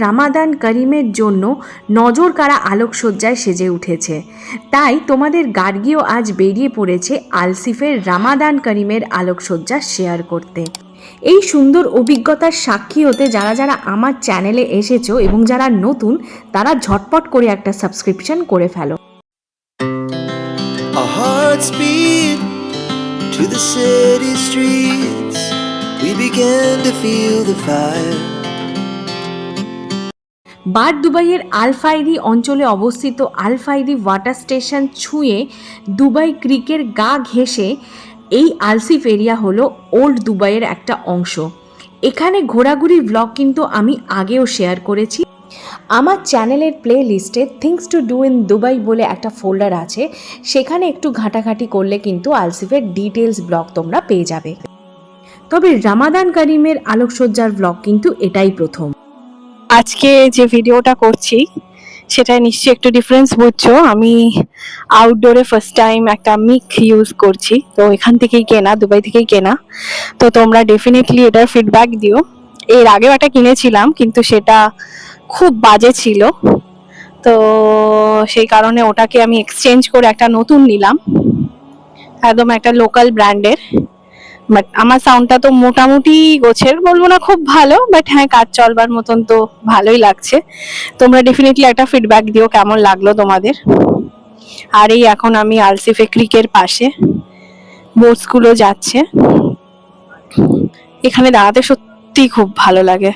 রামাদান করিমের জন্য নজর কাড়া আলোকসজ্জায় সেজে উঠেছে তাই তোমাদের গার্গিও আজ বেরিয়ে পড়েছে আলসিফের রামাদান করিমের আলোকসজ্জা শেয়ার করতে এই সুন্দর অভিজ্ঞতার সাক্ষী হতে যারা যারা আমার চ্যানেলে এসেছ এবং যারা নতুন, তারা ঝটপট করে একটা সাবস্ক্রিপশন করে ফেলো to the city streets. We began to feel the fire. বার দুবাইয়ের আলফাইরি অঞ্চলে অবস্থিত আলফাইরি ওয়াটার স্টেশন ছুঁয়ে দুবাই ক্রিকের গা ঘেঁষে এই আলসিফ এরিয়া হলো ওল্ড দুবাইয়ের একটা অংশ। এখানে ঘোরাঘুরির ব্লগ কিন্তু আমি আগেও শেয়ার করেছি। আমার চ্যানেলের play things to do in Dubai বলে একটা ফোল্ডার আছে। সেখানে একটু ঘাটাঘাটি করলে কিন্তু আলসিফের ডিটেলস ব্লগ তোমরা পেয়ে যাবে। তবে রামাদান করিমের আলোকসজ্জার ব্লগ কিন্তু এটাই প্রথম। আজকে যে ভিডিওটা করছি সেটা নিশ্চয়ই একটু ডিফারেন্স বুঝছ। আমি আউটডোরে ফার্স্ট টাইম একটা মিক ইউজ করছি। তো এখান থেকেই কেনা, দুবাই থেকেই কেনা। তো তোমরা ডেফিনেটলি এটার ফিডব্যাক দিও। এর আগেও একটা কিনেছিলাম, কিন্তু সেটা খুব বাজে ছিল। তো সেই কারণে ওটাকে আমি এক্সচেঞ্জ করে একটা নতুন নিলাম। একদম একটা লোকাল ব্র্যান্ডের বাট আমার সাউন্ডটা তো মোটামুটি গোছের বলব না খুব ভালো বাট হ্যাঁ কাজ চলবার মতন তো ভালোই লাগছে। তোমরা ডেফিনেটলি একটা ফিডব্যাক দিও, কেমন লাগল তোমাদের? আর এই এখন আমি আলসিফে ক্রিকের পাশে বোটসগুলো যাচ্ছে। এখানে দাঁড়াতে সত্যি খুব ভালো লাগে।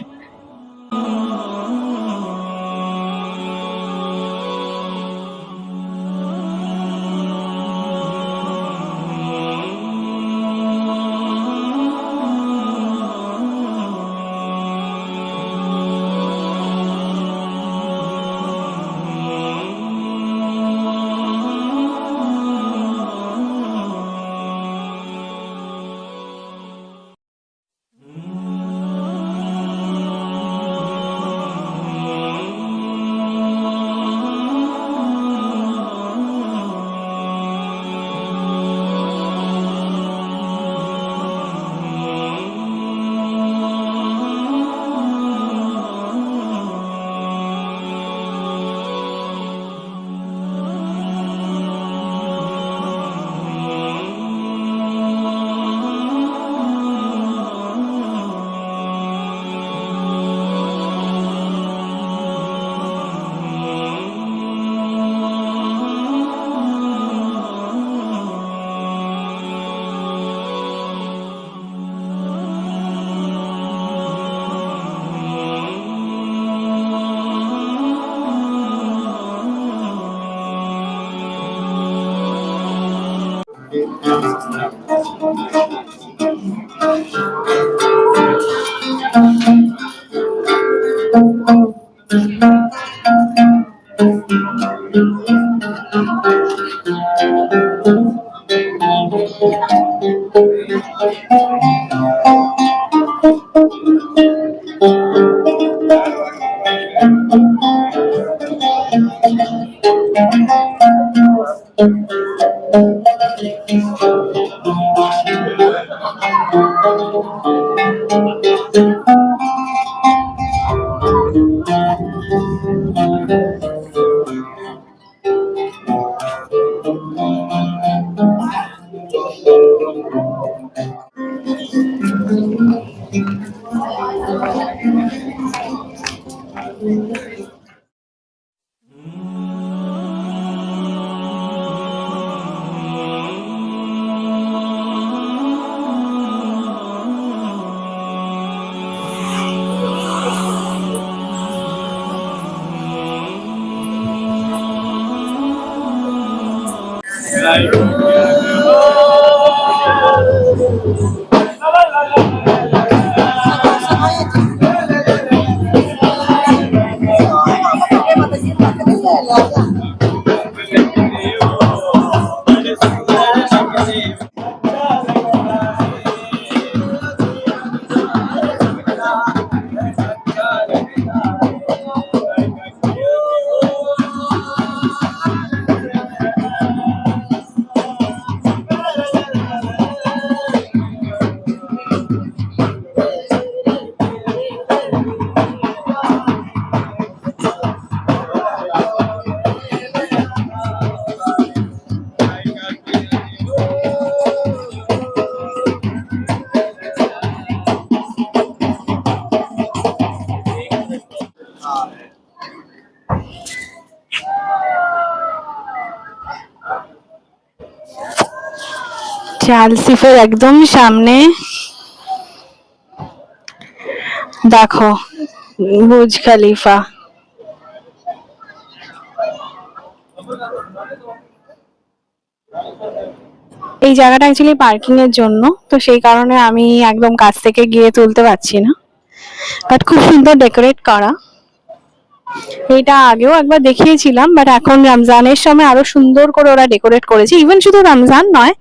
room. চালসিফের একদম সামনে। দেখো বুজ খালিফা। এই জায়গাটা অ্যাকচুয়ালি পার্কিং এর জন্য, তো সেই কারণে আমি একদম কাছ থেকে গিয়ে তুলতে পারছি না। বাট খুব সুন্দর ডেকোরেট করা। এটা আগেও একবার দেখিয়েছিলাম বাট এখন রমজানের সময় আরও সুন্দর করে ওরা ডেকোরেট করেছে। ইভেন শুধু রমজান নয়,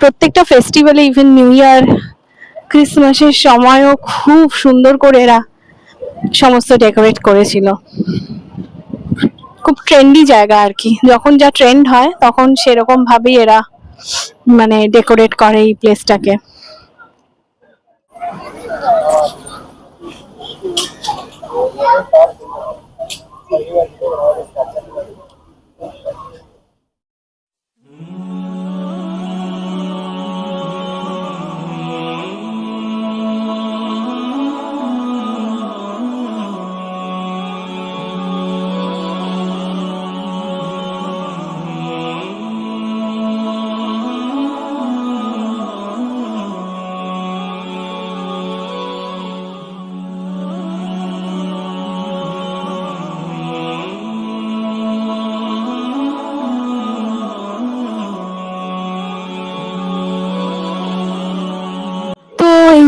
প্রত্যেকটা ফেস্টিভ্যালে ইভেন নিউ ইয়ার ক্রিসমাসের সময়ও খুব সুন্দর করে এরা সমস্ত ডেকোরেট করেছিল। খুব ট্রেন্ডি জায়গা আর কি। যখন যা ট্রেন্ড হয়, তখন সেরকম ভাবেই এরা মানে ডেকোরেট করে এই প্লেসটাকে তো এই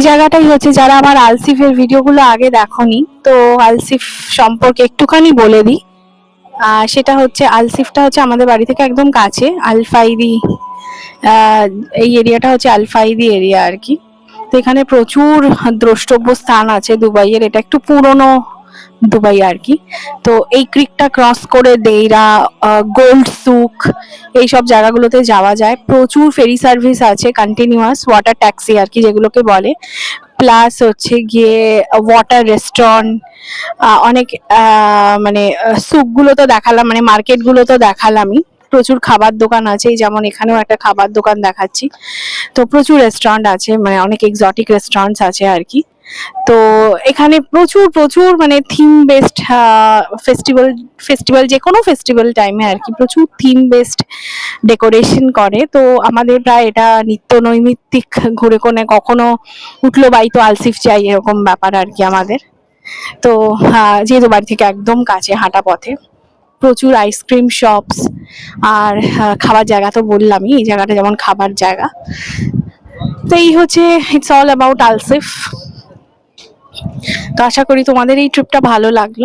জায়গাটাই হচ্ছে যারা আমার আলসিফের ভিডিওগুলো আগে দেখনি, তো আলসিফ সম্পর্কে একটুখানি বলে দিই। সেটা হচ্ছে আলসিফটা হচ্ছে আমাদের বাড়ি থেকে একদম কাছে, আলফাইদি এই এরিয়াটা হচ্ছে আলফাইদি এরিয়া আর কি। তো এখানে প্রচুর দ্রষ্টব্য স্থান আছে দুবাইয়ের, এটা একটু পুরনো দুবাই আর কি। তো এই ক্রিকটা ক্রস করে দেইরা গোল্ড সুক এইসব জায়গাগুলোতে যাওয়া যায়। প্রচুর ফেরি সার্ভিস আছে কন্টিনিউয়াস ওয়াটার ট্যাক্সি আর কি যেগুলোকে বলে। প্লাস হচ্ছে গিয়ে ওয়াটার রেস্টুরেন্ট অনেক মানে সুকগুলো তো দেখালাম মানে মার্কেটগুলো তো দেখালামই। প্রচুর খাবার দোকান আছে যেমন এখানেও একটা খাবার দোকান দেখাচ্ছি। তো প্রচুর রেস্টুরেন্ট আছে মানে অনেক এক্সটিক রেস্টুরেন্টস আছে আর কি। তো এখানে প্রচুর প্রচুর মানে থিম বেসড ফেস্টিভ্যাল ফেস্টিভ্যাল যে কোনো ফেস্টিভ্যাল টাইমে আর কি প্রচুর থিম বেসড ডেকোরেশন করে। তো আমাদের প্রায় এটা নিত্য নৈমিত্তিক ঘুরে কোনে কখনো উঠল বাই তো আলসিফ চাই এরকম ব্যাপার আর কি আমাদের। তো যেহেতু বাড়ি থেকে একদম কাছে হাঁটা পথে, প্রচুর আইসক্রিম শপস আর খাবার জায়গা তো বললামই, এই জায়গাটা যেমন খাবার জায়গা। তো এই হচ্ছে ইটস অল অ্যাবাউট আলসিফ। তো আশা করি তোমাদের এই ট্রিপটা ভালো লাগল।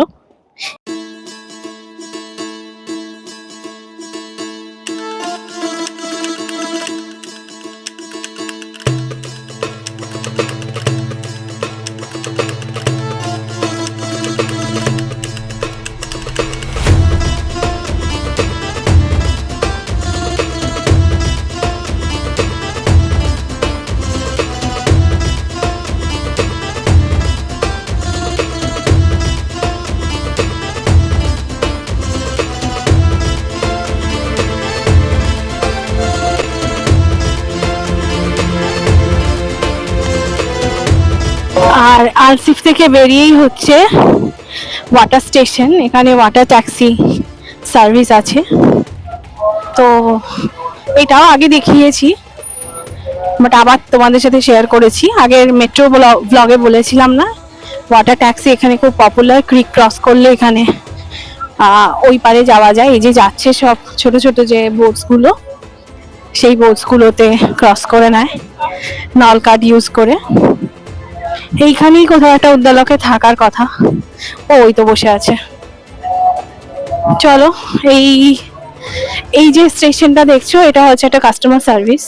আর আলসিফ থেকে বেরিয়েই হচ্ছে ওয়াটার স্টেশন এখানে ওয়াটার ট্যাক্সি সার্ভিস আছে। তো এটাও আগে দেখিয়েছি বাট আবার তোমাদের সাথে শেয়ার করেছি। আগের মেট্রো ব্লগে বলেছিলাম না ওয়াটার ট্যাক্সি এখানে খুব পপুলার ক্রিক ক্রস করলে এখানে ওই পারে যাওয়া যায়। এই যে যাচ্ছে সব ছোট ছোট যে বোটসগুলো সেই বোটসগুলোতে ক্রস করে নেয় নল কার্ড ইউজ করে। এইখানেই কোথাও একটা উদ্যালকে থাকার কথা। ও, ওই তো বসে আছে। চলো, এই এই যে স্টেশনটা দেখছ, এটা হচ্ছে একটা কাস্টমার সার্ভিস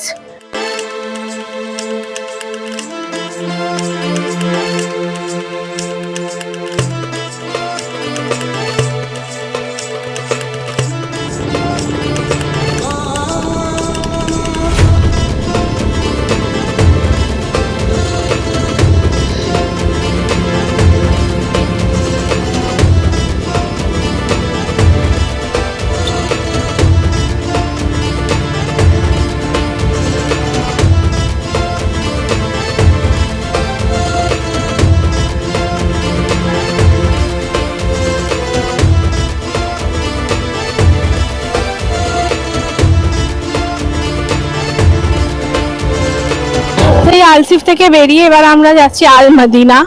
আলসিফ থেকে বেরিয়ে এবার আমরা যাচ্ছি আলমাদিনা।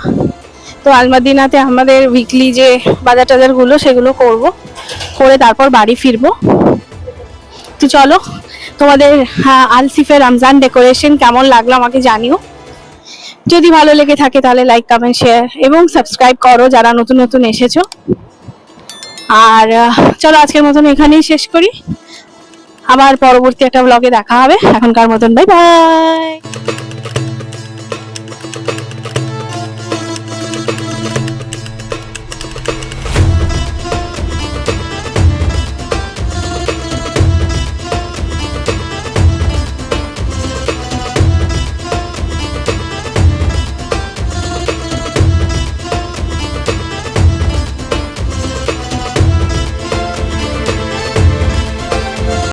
তো আলমাদিনাতে আমাদের উইকলি যে বাজার টাজারগুলো সেগুলো করব। করে তারপর বাড়ি ফিরবো। তো চলো তোমাদের হ্যাঁ, আলসিফের রমজান ডেকোরেশন কেমন লাগল আমাকে জানিও। যদি ভালো লেগে থাকে তাহলে লাইক কমেন্ট শেয়ার এবং সাবস্ক্রাইব করো যারা নতুন নতুন এসেছ। আর চলো আজকের মতন এখানেই শেষ করি। আবার পরবর্তী একটা ব্লগে দেখা হবে। এখনকার মতন বাই বাই